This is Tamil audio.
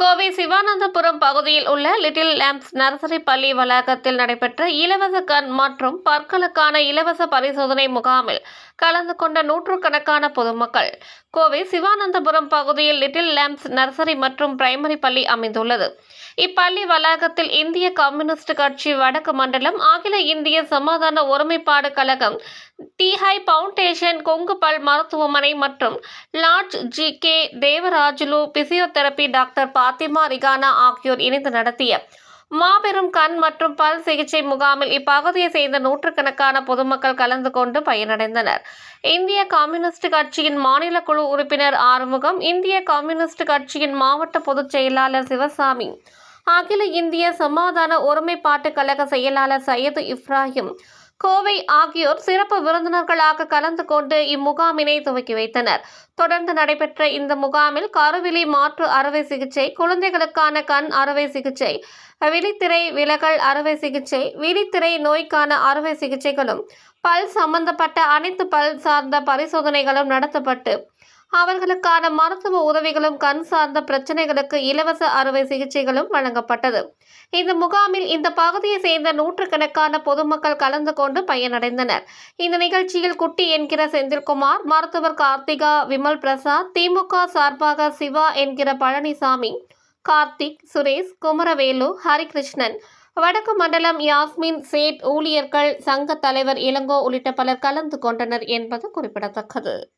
கோவை சிவானந்தபுரம் பகுதியில் உள்ள லிட்டில் லேம்ப்ஸ் நர்சரி பள்ளி வளாகத்தில் நடைபெற்ற இலவச கண் மற்றும் பற்களுக்கான இலவச பரிசோதனை முகாமில் கலந்து கொண்ட நூற்றுக்கணக்கான பொதுமக்கள். கோவை சிவானந்தபுரம் பகுதியில் லிட்டில் லேம்ப்ஸ் நர்சரி மற்றும் பிரைமரி பள்ளி அமைந்துள்ளது. இப்பள்ளி வளாகத்தில் இந்திய கம்யூனிஸ்ட் கட்சி வடக்கு மண்டலம் அகில இந்திய சமாதான ஒருமைப்பாடு கழகம் டிஹை பவுண்டேஷன் கொங்குபல் மருத்துவமனை மற்றும் large G K Devarajulu physiotherapy doctor Fathima Rihana ஆகியோர் இணைந்து நடத்திய மாபெரும் கண் மற்றும் பல் சிகிச்சை முகாமில் இப்பகுதியை சேர்ந்த நூற்றுக்கணக்கான பொதுமக்கள் கலந்து கொண்டு பயனடைந்தனர். இந்திய கம்யூனிஸ்ட் கட்சியின் மாநில குழு உறுப்பினர் ஆறுமுகம் இந்திய கம்யூனிஸ்ட் கட்சியின் மாவட்ட பொதுச் செயலாளர் சிவசாமி அகில இந்திய சமாதான ஒருமைப்பாட்டு கழக செயலாளர் சையது இப்ராஹிம் கோவை ஆகியோர் சிறப்பு விருந்தினர்களாக கலந்து கொண்டு இம்முகாமினை துவக்கி வைத்தனர். தொடர்ந்து நடைபெற்ற இந்த முகாமில் கருவிழி மாற்று அறுவை சிகிச்சை குழந்தைகளுக்கான கண் அறுவை சிகிச்சை விழித்திரை விலகல் அறுவை சிகிச்சை விழித்திரை நோய்க்கான அறுவை சிகிச்சைகளும் பல் சம்பந்தப்பட்ட அனைத்து பல் சார்ந்த பரிசோதனைகளும் நடத்தப்பட்டு அவர்களுக்கான மருத்துவ உதவிகளும் கண் சார்ந்த பிரச்சனைகளுக்கு இலவச அறுவை சிகிச்சைகளும் வழங்கப்பட்டது. இந்த முகாமில் இந்த பகுதியை சேர்ந்த நூற்றுக்கணக்கான பொதுமக்கள் கலந்து கொண்டு பயனடைந்தனர். இந்த நிகழ்ச்சியில் குட்டி என்கிற செந்தில்குமார் மருத்துவர் கார்த்திகா விமல் பிரசாத் திமுக சார்பாக சிவா என்கிற பழனிசாமி கார்த்திக் சுரேஷ் குமரவேலு ஹரிகிருஷ்ணன் வடக்கு மண்டலம் யாஸ்மின் சேட் ஊழியர்கள் சங்க தலைவர் இளங்கோ உள்ளிட்ட பலர் கலந்து கொண்டனர் என்பது குறிப்பிடத்தக்கது.